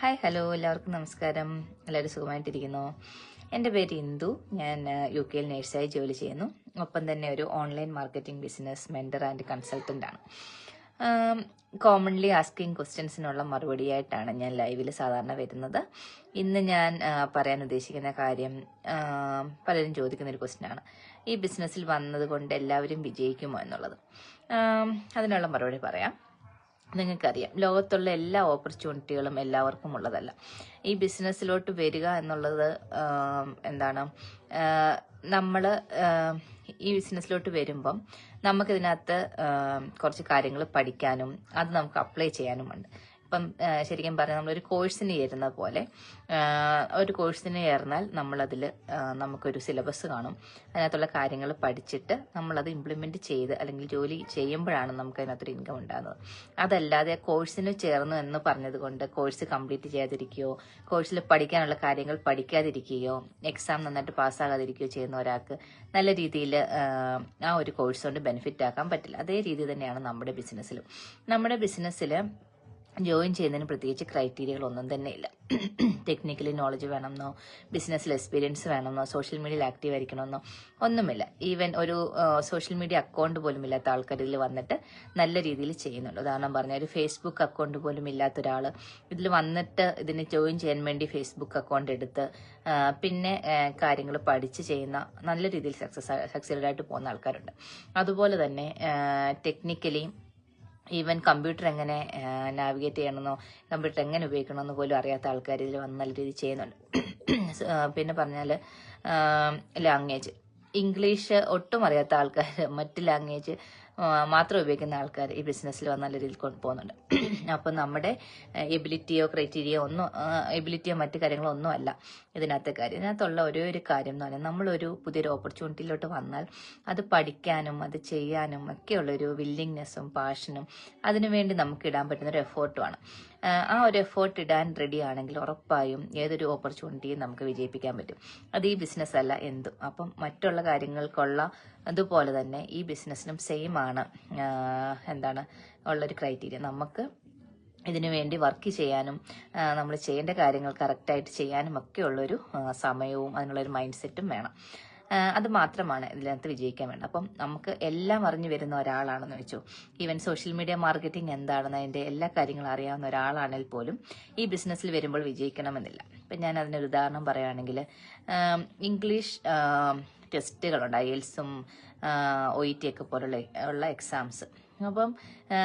Hi hello എല്ലാവർക്കും നമസ്കാരം. എല്ലാവരും സുഖമായിട്ടിരിക്കുന്നു? എന്റെ പേര് ഇന്ദു. ഞാൻ യു കെയിൽ നേഴ്സായി ജോലി ചെയ്യുന്നു. ഒപ്പം തന്നെ ഒരു online marketing business mentor and consultant ആണ്. കോമൺലി ആസ്കിങ് ക്വസ്റ്റ്യൻസിനുള്ള മറുപടിയായിട്ടാണ് ഞാൻ ലൈവിൽ സാധാരണ വരുന്നത്. ഇന്ന് ഞാൻ പറയാൻ ഉദ്ദേശിക്കുന്ന കാര്യം പലരും ചോദിക്കുന്ന ഒരു ക്വസ്റ്റ്യനാണ് ഈ ബിസിനസ്സിൽ വന്നതുകൊണ്ട് എല്ലാവരും വിജയിക്കുമോ എന്നുള്ളത്. അതിനുള്ള മറുപടി പറയാം. നിങ്ങൾക്കറിയാം. ലോകത്തുള്ള എല്ലാ ഓപ്പർച്യൂണിറ്റികളും എല്ലാവർക്കും ഉള്ളതല്ല. ഈ ബിസിനസ്സിലോട്ട് വരിക എന്നുള്ളത് എന്താണ് നമ്മൾ ഈ ബിസിനസ്സിലോട്ട് വരുമ്പം നമുക്കിതിനകത്ത് കുറച്ച് കാര്യങ്ങൾ പഠിക്കാനും അത് നമുക്ക് അപ്ലൈ ചെയ്യാനുമുണ്ട്. ഇപ്പം ശരിക്കും പറഞ്ഞാൽ നമ്മളൊരു കോഴ്സിന് ചേരുന്ന പോലെ ഒരു കോഴ്സിന് ചേർന്നാൽ നമ്മളതിൽ നമുക്കൊരു സിലബസ് കാണും. അതിനകത്തുള്ള കാര്യങ്ങൾ പഠിച്ചിട്ട് നമ്മളത് ഇംപ്ലിമെന്റ് ചെയ്ത് അല്ലെങ്കിൽ ജോലി ചെയ്യുമ്പോഴാണ് നമുക്ക് അതിനകത്തൊരു ഇൻകം ഉണ്ടാകുന്നത് അതല്ലാതെ കോഴ്സിന് ചേർന്നു എന്ന് പറഞ്ഞതുകൊണ്ട് കോഴ്സ് കംപ്ലീറ്റ് ചെയ്യാതിരിക്കുകയോ കോഴ്സിൽ പഠിക്കാനുള്ള കാര്യങ്ങൾ പഠിക്കാതിരിക്കുകയോ എക്സാം നന്നായിട്ട് പാസ്സാകാതിരിക്കുകയോ ചെയ്യുന്ന ഒരാൾക്ക് നല്ല രീതിയിൽ ആ ഒരു കോഴ്സ് കൊണ്ട് ബെനിഫിറ്റ് ആക്കാൻ പറ്റില്ല. അതേ രീതി തന്നെയാണ് നമ്മുടെ ബിസിനസ്സിലും നമ്മുടെ ബിസിനസ്സിൽ ജോയിൻ ചെയ്യുന്നതിന് പ്രത്യേകിച്ച് ക്രൈറ്റീരിയകളൊന്നും തന്നെ ഇല്ല ടെക്നിക്കലി നോളജ് വേണമെന്നോ ബിസിനസ്സിൽ എക്സ്പീരിയൻസ് വേണമെന്നോ സോഷ്യൽ മീഡിയയിൽ ആക്റ്റീവ് ആയിരിക്കണമെന്നോ ഒന്നുമില്ല. ഈവൻ ഒരു സോഷ്യൽ മീഡിയ അക്കൗണ്ട് പോലും ഇല്ലാത്ത ആൾക്കാർ ഇതിൽ വന്നിട്ട് നല്ല രീതിയിൽ ചെയ്യുന്നുണ്ട്. ഉദാഹരണം പറഞ്ഞാൽ ഒരു ഫേസ്ബുക്ക് അക്കൗണ്ട് പോലും ഇല്ലാത്ത ഒരാൾ ഇതിൽ വന്നിട്ട് ഇതിന് ജോയിൻ ചെയ്യാൻ വേണ്ടി ഫേസ്ബുക്ക് അക്കൗണ്ട് എടുത്ത് പിന്നെ കാര്യങ്ങൾ പഠിച്ച് ചെയ്യുന്ന നല്ല രീതിയിൽ സക്സസ് സക്സസ്ഫുൾ ആയിട്ട് പോകുന്ന ആൾക്കാരുണ്ട്. അതുപോലെ തന്നെ ടെക്നിക്കലി ഈവൻ കമ്പ്യൂട്ടർ എങ്ങനെ നാവിഗേറ്റ് ചെയ്യണമെന്നോ കമ്പ്യൂട്ടർ എങ്ങനെ ഉപയോഗിക്കണമെന്നോ പോലും അറിയാത്ത ആൾക്കാർ ഇതിൽ വന്ന് നല്ല രീതിയിൽ ചെയ്യുന്നുണ്ട്. പിന്നെ പറഞ്ഞാൽ ലാംഗ്വേജ് ഇംഗ്ലീഷ് ഒട്ടും അറിയാത്ത ആൾക്കാർ മറ്റ് ലാംഗ്വേജ് മാത്രം ഉപയോഗിക്കുന്ന ആൾക്കാർ ഈ ബിസിനസ്സിൽ നല്ല രീതിയിൽ കൊണ്ടുപോകുന്നുണ്ട്. അപ്പം നമ്മുടെ എബിലിറ്റിയോ ക്രൈറ്റീരിയോ ഒന്നും എബിലിറ്റിയോ മറ്റു കാര്യങ്ങളോ ഒന്നും അല്ല ഇതിനകത്തെ കാര്യം. ഇതിനകത്തുള്ള ഒരേ ഒരു കാര്യം എന്ന് പറഞ്ഞാൽ നമ്മളൊരു പുതിയൊരു ഓപ്പർച്യൂണിറ്റിയിലോട്ട് വന്നാൽ അത് പഠിക്കാനും അത് ചെയ്യാനും ഒക്കെയുള്ളൊരു വില്ലിങ്നെസ്സും പാഷനും അതിനുവേണ്ടി നമുക്ക് ഇടാൻ പറ്റുന്ന ഒരു എഫേർട്ടുമാണ് ആ ഒരു എഫേർട്ട് ഇടാൻ റെഡി ആണെങ്കിൽ ഉറപ്പായും ഏതൊരു ഓപ്പർച്യൂണിറ്റിയും നമുക്ക് വിജയിപ്പിക്കാൻ പറ്റും. അത് ഈ ബിസിനസ് അല്ല എന്തും. അപ്പം മറ്റുള്ള കാര്യങ്ങൾക്കുള്ള അതുപോലെ തന്നെ ഈ ബിസിനസ്സിനും സെയിം ആണ് ആ, എന്താണ്? ഉള്ളൊരു ക്രൈറ്റീരിയ നമുക്ക് ഇതിനു വേണ്ടി വർക്ക് ചെയ്യാനും നമ്മൾ ചെയ്യേണ്ട കാര്യങ്ങൾ കറക്റ്റായിട്ട് ചെയ്യാനും ഒക്കെ ഉള്ളൊരു സമയവും അതിനുള്ളൊരു മൈൻഡ് സെറ്റും വേണം. അത് മാത്രമാണ് ഇതിനകത്ത് വിജയിക്കാൻ വേണ്ടത്. അപ്പം നമുക്ക് എല്ലാം അറിഞ്ഞു വരുന്ന ഒരാളാണെന്ന് വെച്ചു. ഈവൻ സോഷ്യൽ മീഡിയ മാർക്കറ്റിംഗ് എന്താണെന്ന് അതിന്റെ എല്ലാ കാര്യങ്ങളും അറിയാവുന്ന ഒരാളാണെങ്കിൽ പോലും ഈ ബിസിനസ്സിൽ വരുമ്പോൾ വിജയിക്കണമെന്നില്ല. ഇപ്പം ഞാൻ അതിനൊരു ഉദാഹരണം പറയുകയാണെങ്കിൽ ഇംഗ്ലീഷ് ടെസ്റ്റുകളുണ്ട് ഐ ഐഎൽസും ഒ ഇ ടി ഒക്കെ പോലുള്ള ഉള്ള എക്സാംസ് അപ്പം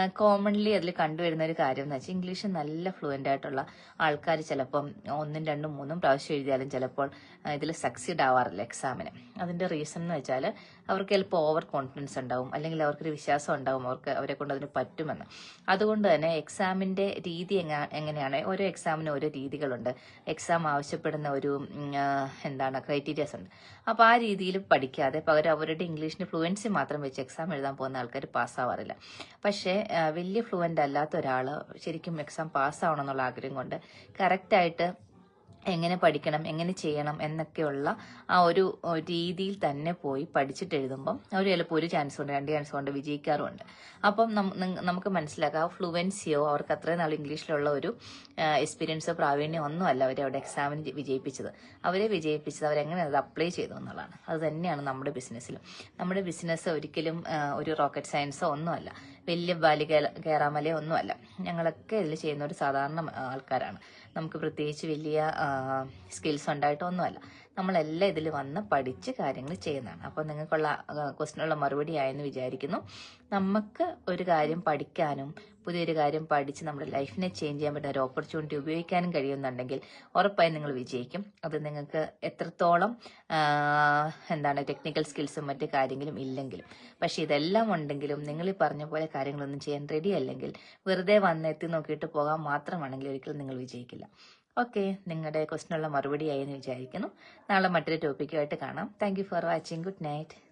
കോമൺലി അതിൽ കണ്ടുവരുന്ന ഒരു കാര്യം എന്ന് വെച്ചാൽ ഇംഗ്ലീഷ് നല്ല ഫ്ലുവന്റ് ആയിട്ടുള്ള ആൾക്കാർ ചിലപ്പം ഒന്നും രണ്ടും മൂന്നും പ്രാവശ്യം എഴുതിയാലും ചിലപ്പോൾ ഇതിൽ സക്സീഡ് ആവാറില്ല എക്സാമിന് അതിന്റെ റീസൺ എന്ന് വെച്ചാൽ അവർക്ക് ചിലപ്പോൾ ഓവർ കോൺഫിഡൻസ് ഉണ്ടാവും അല്ലെങ്കിൽ അവർക്കൊരു വിശ്വാസം ഉണ്ടാവും അവർക്ക് അവരെ കൊണ്ട് അതിന് പറ്റുമെന്ന്. അതുകൊണ്ട് തന്നെ എക്സാമിന്റെ രീതി എങ്ങ- എങ്ങനെയാണ്? ഓരോ എക്സാമിന് ഓരോ രീതികളുണ്ട്. എക്സാം ആവശ്യപ്പെടുന്ന ഒരു എന്താണ് ക്രൈറ്റീരിയസ് ഉണ്ട്. അപ്പോൾ ആ രീതിയിൽ പഠിക്കാതെ പകരം അവരുടെ ഇംഗ്ലീഷിന് ഫ്ലുവൻസി മാത്രം വെച്ച് എക്സാം എഴുതാൻ പോകുന്ന ആൾക്കാർ പാസ്സാവാറില്ല പക്ഷേ വലിയ ഫ്ലുവന്റ് അല്ലാത്ത ഒരാൾ ശരിക്കും എക്സാം പാസ്സാവണം എന്നുള്ള ആഗ്രഹം കൊണ്ട് കറക്റ്റായിട്ട് എങ്ങനെ പഠിക്കണം എങ്ങനെ ചെയ്യണം എന്നൊക്കെയുള്ള ആ ഒരു ഒരു രീതിയിൽ തന്നെ പോയി പഠിച്ചിട്ട് എഴുതുമ്പം അവർ ചിലപ്പോൾ ഒരു ചാൻസ് ഉണ്ട് രണ്ട് ചാൻസ് ഉണ്ട് വിജയിക്കാറുമുണ്ട്. അപ്പം നമുക്ക് മനസ്സിലാക്കാം ഫ്ലുവൻസിയോ അവർക്ക് അത്രയും നാൾ ഇംഗ്ലീഷിലുള്ള ഒരു എക്സ്പീരിയൻസോ പ്രാവീണ്യോ ഒന്നും അല്ല അവരെ അവിടെ എക്സാമിന് വിജയിപ്പിച്ചത്. അവരെ വിജയിപ്പിച്ചത് അവരെങ്ങനെ അത് അപ്ലൈ ചെയ്തു എന്നുള്ളതാണ്. അത് തന്നെയാണ് നമ്മുടെ ബിസിനസ്സിലും നമ്മുടെ ബിസിനസ് ഒരിക്കലും ഒരു റോക്കറ്റ് സയൻസോ ഒന്നുമല്ല. വലിയ ബാലി കയറാമലയോ ഒന്നുമല്ല. ഞങ്ങളൊക്കെ ഇതിൽ ചെയ്യുന്ന ഒരു സാധാരണ ആൾക്കാരാണ്. നമുക്ക് പ്രത്യേകിച്ച് വലിയ സ്കിൽസ് ഉണ്ടായിട്ടൊന്നുമല്ല നമ്മളെല്ലാം ഇതിൽ വന്ന് പഠിച്ച് കാര്യങ്ങൾ ചെയ്യുന്നതാണ്. അപ്പോൾ നിങ്ങൾക്കുള്ള ക്വസ്റ്റിനുള്ള മറുപടി ആയെന്ന് വിചാരിക്കുന്നു. നമുക്ക് ഒരു കാര്യം പഠിക്കാനും പുതിയൊരു കാര്യം പഠിച്ച് നമ്മുടെ ലൈഫിനെ ചേഞ്ച് ചെയ്യാൻ പറ്റുന്ന ഒരു ഓപ്പർച്യൂണിറ്റി ഉപയോഗിക്കാനും കഴിയുന്നുണ്ടെങ്കിൽ ഉറപ്പായും നിങ്ങൾ വിജയിക്കും. അത് നിങ്ങൾക്ക് എത്രത്തോളം എന്താണ് ടെക്നിക്കൽ സ്കിൽസും മറ്റു കാര്യങ്ങളും ഇല്ലെങ്കിലും. പക്ഷെ ഇതെല്ലാം ഉണ്ടെങ്കിലും നിങ്ങൾ ഈ പറഞ്ഞ പോലെ കാര്യങ്ങളൊന്നും ചെയ്യാൻ റെഡി അല്ലെങ്കിൽ വെറുതെ വന്ന് എത്തി നോക്കിയിട്ട് പോകാൻ മാത്രമാണെങ്കിൽ ഒരിക്കലും നിങ്ങൾ വിജയിക്കില്ല. ഓക്കെ നിങ്ങളുടെ ക്വസ്റ്റിനുള്ള മറുപടി എന്ന് വിചാരിക്കുന്നു. നാളെ മറ്റൊരു ടോപ്പിക്കുമായിട്ട് കാണാം. Thank for watching good night